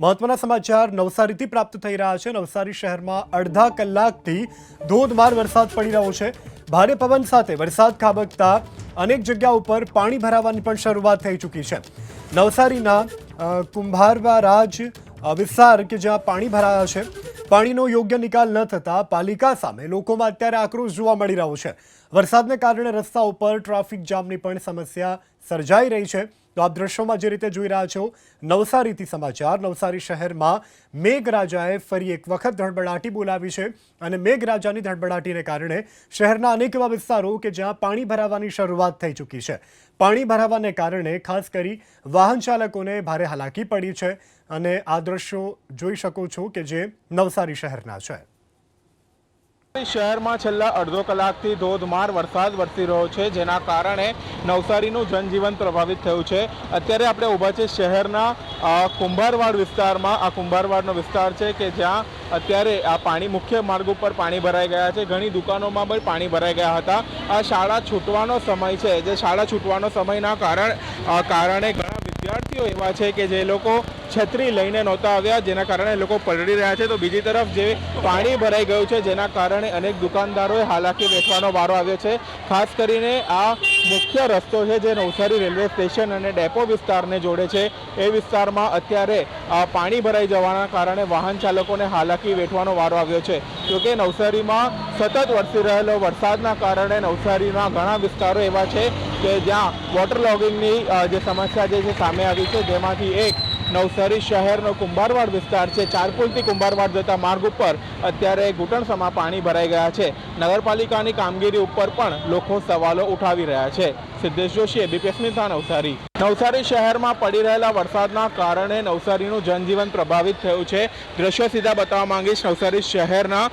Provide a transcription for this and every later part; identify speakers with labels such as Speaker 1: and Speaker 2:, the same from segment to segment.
Speaker 1: મહત્વના સમાચાર, નવસારીથી પ્રાપ્ત થઈ રહ્યા છે. નવસારી શહેરમાં અડધા કલાકથી ધોધમાર વરસાદ પડી રહ્યો છે. ભારે પવન સાથે વરસાદ ખાબકતા અનેક જગ્યા ઉપર પાણી ભરાવાની પણ શરૂઆત થઈ ચૂકી છે. નવસારીના કુંભારવા રાજ વિસ્તાર કે જ્યાં પાણી ભરાયા છે. પાણીનો યોગ્ય નિકાલ ન થતા પાલિકા સામે લોકોમાં અત્યારે આક્રોશ જોવા મળી રહ્યો છે. વરસાદને કારણે રસ્તા ઉપર ટ્રાફિક જામની પણ સમસ્યા સર્જાઈ રહી છે. તો આપ દ્રશ્યોમાં જે રીતે જોઈ રહ્યા છો, નવસારીથી સમાચાર, નવસારી શહેરમાં મેઘરાજાએ ફરી એક વખત ધડબડાટી બોલાવી છે અને મેઘરાજાની ધડબડાટીને કારણે શહેરના અનેક એવા વિસ્તારો કે જ્યાં પાણી ભરાવાની શરૂઆત થઈ ચૂકી છે. પાણી ભરાવાને કારણે ખાસ કરી વાહન ચાલકોને ભારે હાલાકી પડી છે અને આ દ્રશ્યો જોઈ શકો છો કે જે નવસારી શહેરના છે.
Speaker 2: શહેરમાં છેલ્લા અડધો કલાકથી ધોધમાર વરસાદ વરસી રહ્યો છે, જેના કારણે નવસારીનું જનજીવન પ્રભાવિત થયું છે. અત્યારે આપણે ઊભા છે શહેરના કુંભારવાડ વિસ્તારમાં. આ કુંભારવાડનો વિસ્તાર છે કે જ્યાં અત્યારે આ પાણી મુખ્ય માર્ગ ઉપર પાણી ભરાઈ ગયા છે. ઘણી દુકાનોમાં પણ પાણી ભરાઈ ગયા હતા. આ શાળા છૂટવાનો સમય છે. જે શાળા છૂટવાનો સમયના કારણ કારણે ઘણા વિદ્યાર્થીઓ એવા છે કે જે લોકો છત્રી લઈને નહોતા આવ્યા, જેના કારણે લોકો પલળી રહ્યા છે. તો બીજી તરફ જે પાણી ભરાઈ ગયું છે, જેના કારણે અનેક દુકાનદારોએ હાલાકી વેઠવાનો વારો આવ્યો છે. ખાસ કરીને આ મુખ્ય રસ્તો છે જે નવસારી રેલવે સ્ટેશન અને ડેપો વિસ્તારને જોડે છે. એ વિસ્તારમાં અત્યારે પાણી ભરાઈ જવાના કારણે વાહન ચાલકોને હાલાકી વેઠવાનો વારો આવ્યો છે. જોકે નવસારીમાં સતત વરસી રહેલો વરસાદના કારણે નવસારીના ઘણા વિસ્તારો એવા છે કે જ્યાં વોટર લોગિંગની જે સમસ્યા જે છે સામે આવી છે. જેમાંથી એક નવસારી શહેરનો કુંભારવાડ વિસ્તાર છે. ચારપુલથી કુંભારવાડ જતા માર્ગ ઉપર અત્યારે ઘૂંટણસમાં પાણી ભરાઈ ગયા છે. નગરપાલિકાની કામગીરી ઉપર પણ લોકો સવાલો ઉઠાવી રહ્યા છે. સિદ્ધેશ જોશી એબીપી અસ્મિતા નવસારી નવસારી શહેરમાં પડી રહેલા વરસાદના કારણે નવસારીનું જનજીવન પ્રભાવિત થયું છે. દ્રશ્યો સીધા બતાવવા માંગીશ, નવસારી શહેરના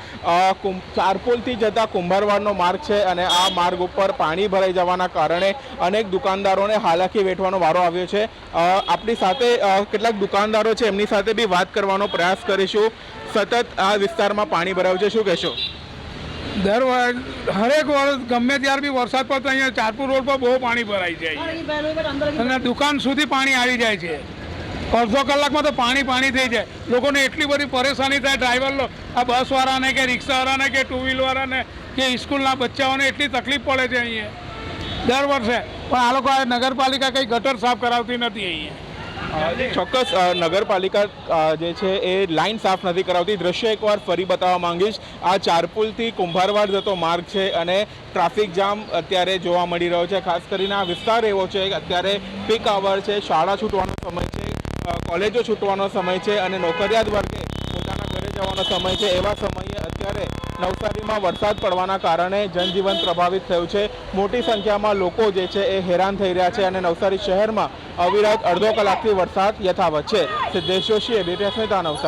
Speaker 2: ચારપુલથી જતા કુંભારવાડનો માર્ગ છે અને આ માર્ગ ઉપર પાણી ભરાઈ જવાના કારણે અનેક દુકાનદારોને હાલાકી વેઠવાનો વારો આવ્યો છે. આપણી સાથે કેટલાક દુકાનદારો છે, એમની સાથે બી વાત કરવાનો પ્રયાસ કરીશું. સતત આ વિસ્તારમાં પાણી ભરાયું છે. શું કહેશો?
Speaker 3: દર વર્ષ હરેક વર્ષ ગમે ત્યારે બી વરસાદ પડતો અહીંયા ચારપુર રોડ પર બહુ પાણી ભરાઈ જાય અને દુકાન સુધી પાણી આવી જાય છે. અડધો કલાકમાં તો પાણી પાણી થઈ જાય. લોકોને એટલી બધી પરેશાની થાય ડ્રાઈવરનો આ બસવાળાને કે રિક્ષાવાળાને કે ટુ વ્હીલવાળાને કે સ્કૂલના બચ્ચાઓને એટલી તકલીફ પડે છે અહીંયા. દર વર્ષે. પણ આ લોકો આ નગરપાલિકા કંઈ ગટર સાફ કરાવતી નથી અહીંયા.
Speaker 2: ચોક્કસ નગરપાલિકા જે છે એ લાઇન સાફ નથી કરાવતી. દ્રશ્ય એકવાર ફરી બતાવવા માંગીશ. આ ચારપુલથી કુંભારવાડ જતો માર્ગ છે અને ટ્રાફિક જામ અત્યારે જોવા મળી રહ્યો છે. ખાસ કરીને આ વિસ્તાર એવો છે અત્યારે પીક આવર છે, શાળા છૂટવાનો સમય છે કોલેજો છૂટવાનો સમય છે અને નોકરિયાત વર્ગે પોતાના ઘરે જવાનો સમય છે. એવા સમયે અત્યારે નવસારીમાં વરસાદ પડવાના કારણે જનજીવન પ્રભાવિત થયું છે. મોટી સંખ્યામાં લોકો જે છે એ હેરાન થઈ રહ્યા છે અને નવસારી શહેરમાં અવિરત અડધો કલાકથી વરસાદ યથાવત છે. સિદ્ધેશ જોશીએ અસ્મિતા નવસારી